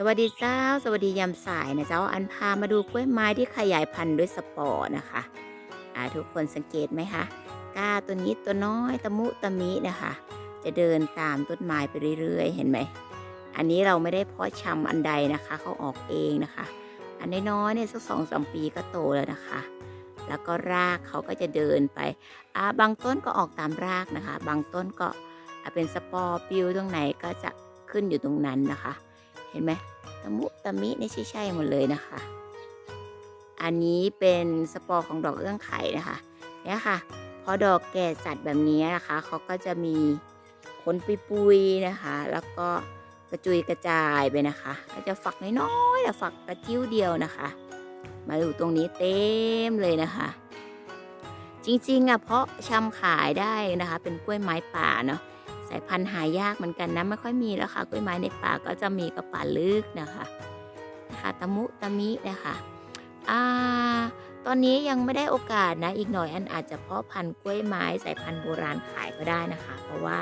สวัสดีเจ้า สวัสดียามสายนะเจ้าอันพามาดูกล้วยไม้ที่ขยายพันธุ์ด้วยสปอร์นะคะอ่าทุกคนสังเกตไหมคะก้าตัวนี้ตัวน้อยตะมุตะมินะคะ จะเดินตามต้นไม้ไปเรื่อยๆ เห็นไหมอันนี้เราไม่ได้เพาะชำอันใดนะคะเขาออกเองนะคะ อันน้อยๆเนี่ยสักสองสามปีก็โตแล้วนะคะ แล้วก็รากเขาก็จะเดินไปอ่าบางต้นก็ออกตามรากนะคะ บางต้นก็เป็นสปอร์ปิวตรงไหนก็จะขึ้นอยู่ตรงนั้นนะคะ เห็นไหมตะมุตะมินี่ใช่ใช่หมดเลยนะคะ อันนี้เป็นสปอร์ของดอกเอื้องไข่นะคะเนี่ยค่ะ พอดอกแก่สัตว์แบบนี้นะคะเขาก็จะมีขนปุยๆนะคะ แล้วก็กระจุยกระจายไปนะคะก็จะฝักน้อยๆแต่ฝักกระจิ้วเดียวนะคะ มาอยู่ตรงนี้เต็มเลยนะคะ จริงๆอะเพาะชำขายได้นะคะ เป็นกล้วยไม้ป่าเนาะ สายพันธุ์หายากเหมือนกันนะไม่ค่อยมีแล้วค่ะกล้วยไม้ในป่าก็จะมีกระป่าลึกนะคะนะคะตะมุตะมินะคะอ่าตอนนี้ยังไม่ได้โอกาสนะอีกหน่อยอันอาจจะเพาะพันธุ์กล้วยไม้สายพันธุ์โบราณขายก็ได้นะคะ เพราะว่า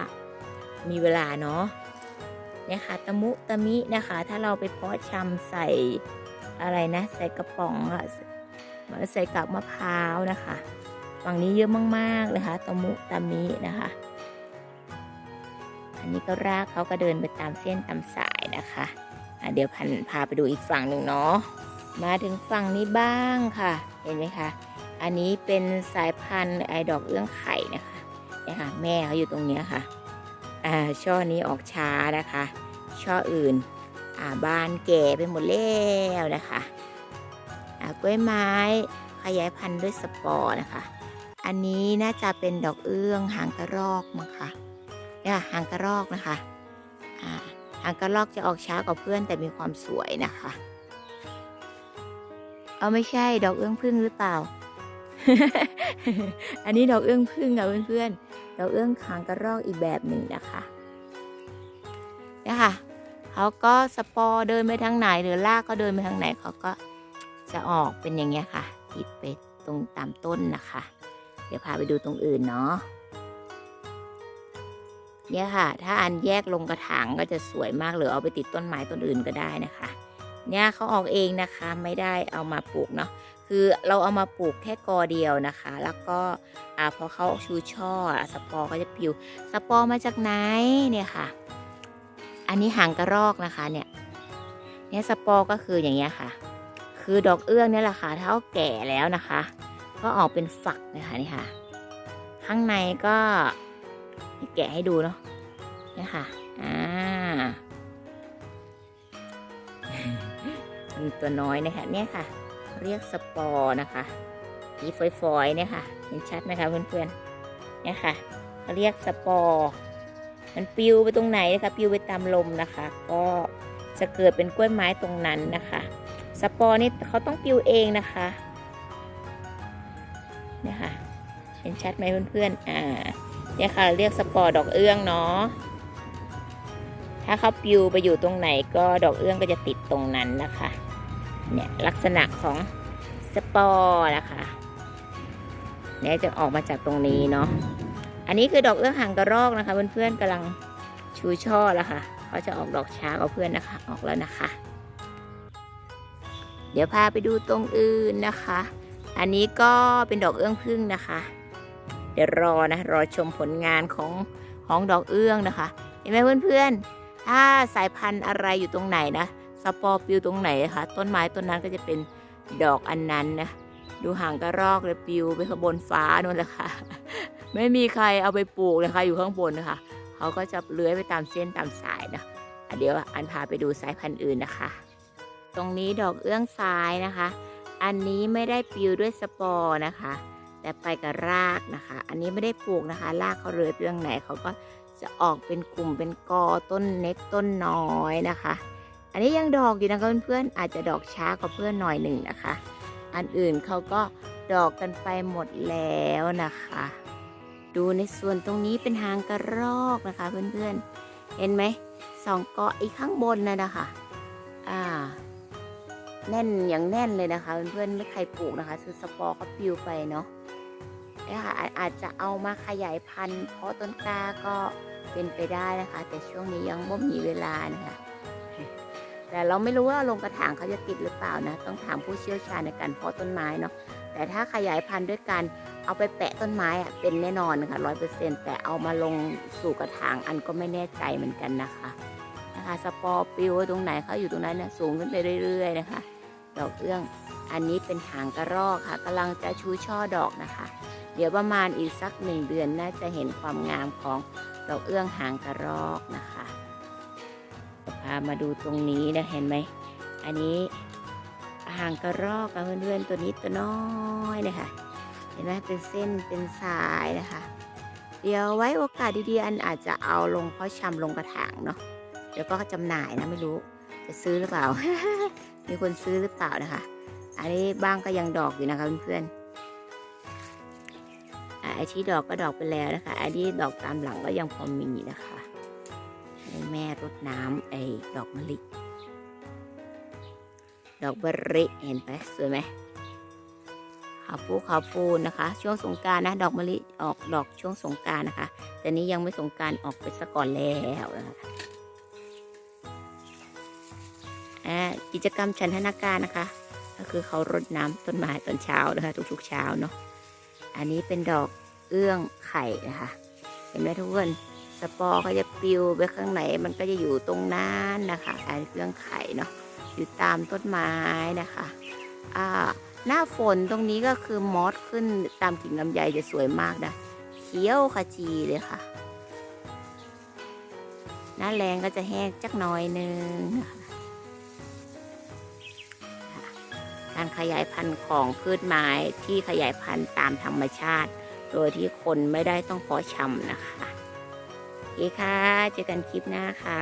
มีเวลาเนาะเนี่ยค่ะตะมุตะมินะคะ ถ้าเราไปเพาะชำใส่อะไรนะ ใส่กระป๋องอะใส่กับมะพร้าวนะคะ ฝั่งนี้เยอะมากๆเลยค่ะตะมุตะมินะคะ อันนี้ก็รากเขาก็เดินไปตามเส้นตามสายนะคะะเดี๋ยวพันพาไปดูอีกฝั่งหนึ่งเนาะ มาถึงฝั่งนี้บ้างค่ะ เห็นไหมคะ อันนี้เป็นสายพันธุ์ไอดอกเอื้องไข่นะคะเนี่ยค่ะ แม่เขาอยู่ตรงเนี้ยค่ะ อ่า ช่อนี้ออกช้านะคะ ช่ออื่น อ่า บานแก่ไปหมดแล้วนะคะ อ่ากล้วยไม้ขยายพันธุ์ด้วยสปอร์นะคะ อันนี้น่าจะเป็นดอกเอื้องหางกระรอกมั้งคะ เนี่ยหางกระรอกนะคะหางกระรอกจะออกช้ากว่าเพื่อนแต่มีความสวยนะคะ เอาไม่ใช่ดอกเอื้องพึ่งหรือเปล่า อันนี้ดอกเอื้องพึ่งค่ะเพื่อนๆดอกเอื้องหางกระรอกอีกแบบหนึ่งนะคะเนี่ยค่ะเขาก็สปอร์เดินไปทางไหนหรือลากก็เดินไปทางไหนเขาก็จะออกเป็นอย่างเงี้ยค่ะ ติดไปตรงตามต้นนะคะ เดี๋ยวพาไปดูตรงอื่นเนาะ เนี่ยค่ะ ถ้าอันแยกลงกระถางก็จะสวยมากหรือเอาไปติดต้นไม้ต้นอื่นก็ได้นะคะ เนี่ยเขาออกเองนะคะไม่ได้เอามาปลูกเนาะคือเราเอามาปลูกแค่กอเดียวนะคะ แล้วก็อ่าพอเขาชูช่อสปอร์ก็จะปิวสปอร์มาจากไหนเนี่ยค่ะ อันนี้หางกระรอกนะคะเนี่ยเนี่ยสปอร์ก็คืออย่างเงี้ยค่ะ คือดอกเอื้องเนี่ยแหละค่ะถ้าแก่แล้วนะคะ ก็ออกเป็นฝักนะคะนี่ค่ะ ข้างในก็ แกะให้ดูเนาะเนี่ยค่ะ อ่า มีตัวน้อยนะคะ เนี่ยค่ะ เรียกสปอร์นะคะมีฝอยๆเนี่ยค่ะ เห็นชัดไหมคะเพื่อนๆ เนี่ยค่ะเขาเรียกสปอร์มันปลิวไปตรงไหนนะคะปลิวไปตามลมนะคะ ก็จะเกิดเป็นกล้วยไม้ตรงนั้นนะคะ สปอร์นี่เขาต้องปลิวเองนะคะ เนี่ยค่ะ เห็นชัดไหมเพื่อนๆ อ่า เนี่ยค่ะเรียกสปอร์ดอกเอื้องเนาะถ้าเขาปลิวไปอยู่ตรงไหนก็ดอกเอื้องก็จะติดตรงนั้นนะคะเนี่ยลักษณะของสปอร์นะคะเนี่ยจะออกมาจากตรงนี้เนาะอันนี้คือดอกเอื้องหางกระรอกนะคะเพื่อนๆกำลังชูช่อแล้วค่ะเขาจะออกดอกช้ากว่าเพื่อนนะคะ ออกแล้วนะคะ เดี๋ยวพาไปดูตรงอื่นนะคะ อันนี้ก็เป็นดอกเอื้องพึ่งนะคะ เดี๋ยวรอนะ รอชมผลงานของของดอกเอื้องนะคะ เห็นไหมเพื่อนๆ ถ้าสายพันธุ์อะไรอยู่ตรงไหนนะ สปอร์ปิวตรงไหนนะคะ ต้นไม้ต้นนั้นก็จะเป็นดอกอันนั้นนะ ดูห่างกระรอกเลยปิวไปข้างบนฟ้านู่นแหละค่ะ ไม่มีใครเอาไปปลูกเลยค่ะอยู่ข้างบนนะคะเขาก็จะเลื้อยไปตามเส้นตามสายนะอะเดี๋ยวอันพาไปดูสายพันธุ์อื่นนะคะ ตรงนี้ดอกเอื้องซ้ายนะคะ อันนี้ไม่ได้ปิวด้วยสปอร์นะคะ แต่ไปกับรากนะคะ อันนี้ไม่ได้ปลูกนะคะ รากเขาเลื้อยไปตรงไหนเขาก็จะออกเป็นกลุ่มเป็นกอต้นเล็กต้นน้อยนะคะ อันนี้ยังดอกอยู่นะคะเพื่อนๆอาจจะดอกช้ากว่าเพื่อนหน่อยหนึ่งนะคะ อันอื่นเขาก็ดอกกันไปหมดแล้วนะคะ ดูในส่วนตรงนี้เป็นหางกระรอกนะคะเพื่อนๆ เห็นไหมสองเกาะอีกข้างบนนะนะคะ อ่า แน่นอย่างแน่นเลยนะคะเพื่อนๆไม่ใครปลูกนะคะ คือสปอร์ก็ปลิวไปเนาะ นี่ค่ะอาจจะเอามาขยายพันธุ์ เพราะต้นกล้าก็เป็นไปได้นะคะ แต่ช่วงนี้ยังไม่มีเวลานะคะแต่เราไม่รู้ว่าลงกระถางเขาจะติดหรือเปล่านะ ต้องถามผู้เชี่ยวชาญในการเพาะต้นไม้เนาะแต่ถ้าขยายพันธุ์ด้วยการเอาไปแปะต้นไม้อะเป็นแน่นอนนะคะร้อยเปอร์เซ็นต์แต่เอามาลงสู่กระถางอันก็ไม่แน่ใจเหมือนกันนะคะนะคะสปอร์ปิวไว้ตรงไหนเขาอยู่ตรงนั้นนะสูงขึ้นไปเรื่อย ๆ นะคะดอกเอื้องอันนี้เป็นหางกระรอกค่ะกำลังจะชูช่อดอกนะคะ เดี๋ยวประมาณอีกสักหนึ่งเดือนน่าจะเห็นความงามของดอกเอื้องหางกระรอกนะคะพามาดูตรงนี้นะเห็นไหม อันนี้หางกระรอกนะเพื่อนๆตัวนี้ตัวน้อยนะคะเห็นไหมเป็นเส้นเป็นสายนะคะ เดี๋ยวไว้โอกาสดีๆอันอาจจะเอาลงเพาะชำลงกระถางเนาะเดี๋ยวก็จำหน่ายนะไม่รู้จะซื้อหรือเปล่า มีคนซื้อหรือเปล่านะคะ อันนี้บ้างก็ยังดอกอยู่นะคะเพื่อนๆ ไอที่ดอกก็ดอกไปแล้วนะคะไอันนี้ดอกตามหลังก็ยังพอมีนะคะให้แม่รดน้ำไอ้ดอกมะลิ ดอกเบอร์ริเห็นไหมสวยไหมขาวปูขาวปูนะคะ ช่วงสงการนะ ดอกมะลิออกดอกช่วงสงการนะคะ แต่นี้ยังไม่สงการออกไปซะก่อนแล้วนะคะกิจกรรมชันทนาการนะคะ ก็คือเขารดน้ำต้นไม้ตอนเช้านะคะ ทุกๆเช้าเนาะอันนี้เป็นดอก เอื้องไข่นะคะ เห็นไหมทุกคนสปอร์ก็จะปลิวไปข้างไหนมันก็จะอยู่ตรงนั้นนะคะอันเอื้องไข่เนาะอยู่ตามต้นไม้นะคะอ่าหน้าฝนตรงนี้ก็คือมอสขึ้นตามกิ่งลำไยจะสวยมากนะเขียวขจีเลยค่ะ หน้าแรงก็จะแห้งจักหน้อยนึงนะคะการขยายพันธุ์ของพืชไม้ที่ขยายพันธุ์ตามธรรมชาติ โดยที่คนไม่ได้ต้องเพาะชำนะคะโอเคค่ะ เจอกันคลิปหน้าค่ะ